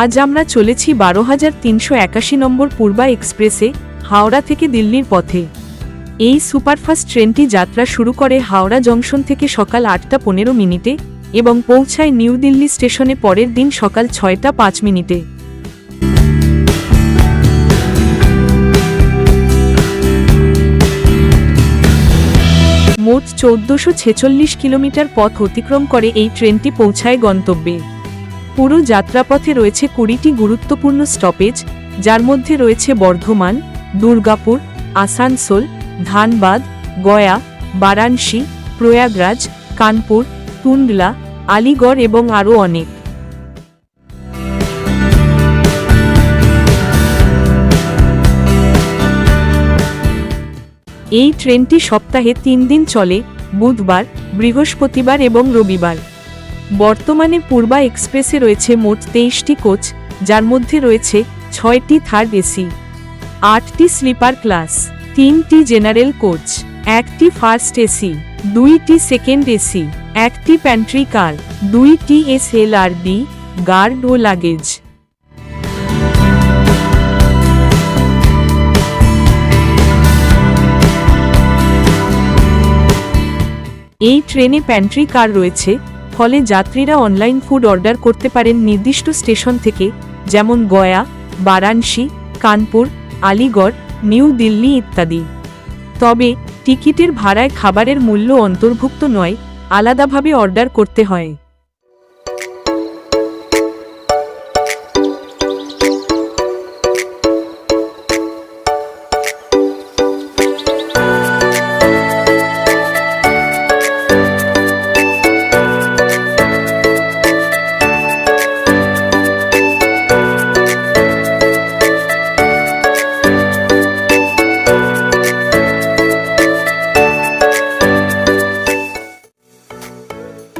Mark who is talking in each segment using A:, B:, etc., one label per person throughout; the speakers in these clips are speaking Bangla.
A: আজ আমরা চলেছি বারো হাজার তিনশো একাশি নম্বর পূর্বা এক্সপ্রেসে, হাওড়া থেকে দিল্লির পথে। এই সুপারফাস্ট ট্রেনটি যাত্রা শুরু করে হাওড়া জংশন থেকে সকাল আটটা পনেরো মিনিটে এবং পৌঁছায় নিউ দিল্লি স্টেশনে পরের দিন সকাল ছয়টা পাঁচ মিনিটে। মোট চৌদ্দশো ছেচল্লিশ কিলোমিটার পথ অতিক্রম করে এই ট্রেনটি পৌঁছায় গন্তব্যে। পুরো যাত্রাপথে রয়েছে কুড়িটি গুরুত্বপূর্ণ স্টপেজ যার মধ্যে রয়েছে বর্ধমান, দুর্গাপুর, আসানসোল, ধানবাদ, গয়া, বারাণসী, প্রয়াগরাজ, কানপুর, তুন্ডলা, আলিগড় এবং আরও অনেক। এই ট্রেনটি সপ্তাহে তিন দিন চলে, বুধবার, বৃহস্পতিবার এবং রবিবার। বর্তমানে পূর্বা এক্সপ্রেসে রয়েছে মোট তেইশটি কোচ, যার মধ্যে রয়েছে ছয়টি থার্ড এসি, আটটি স্লিপার ক্লাস, তিনটি জেনারেল কোচ, একটি ফার্স্ট এসি, দুইটি সেকেন্ড এসি, একটি প্যান্ট্রি কার, দুইটি S L R D guard ও লাগেজ। এই ট্রেনে প্যান্ট্রি কার রয়েছে ফলে যাত্রীরা অনলাইন ফুড অর্ডার করতে পারেন নির্দিষ্ট স্টেশন থেকে, যেমন গয়া, বারাণসী, কানপুর, আলিগড়, নিউ দিল্লি ইত্যাদি। তবে, টিকিটের ভাড়ায় খাবারের মূল্য অন্তর্ভুক্ত নয়, আলাদাভাবে অর্ডার করতে হয়।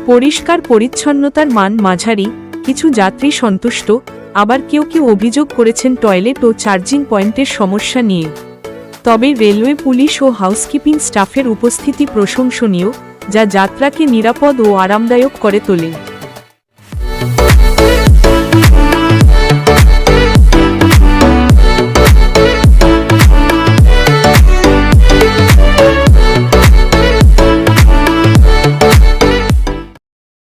A: পরিষ্কার পরিচ্ছন্নতার মান মাঝারি, কিছু যাত্রী সন্তুষ্ট, আবার কেউ কেউ অভিযোগ করেছেন টয়লেট ও চার্জিং পয়েন্টের সমস্যা নিয়ে। তবে রেলওয়ে পুলিশ ও হাউসকিপিং স্টাফের উপস্থিতি প্রশংসনীয়, যা যাত্রাকে নিরাপদ ও আরামদায়ক করে তোলে।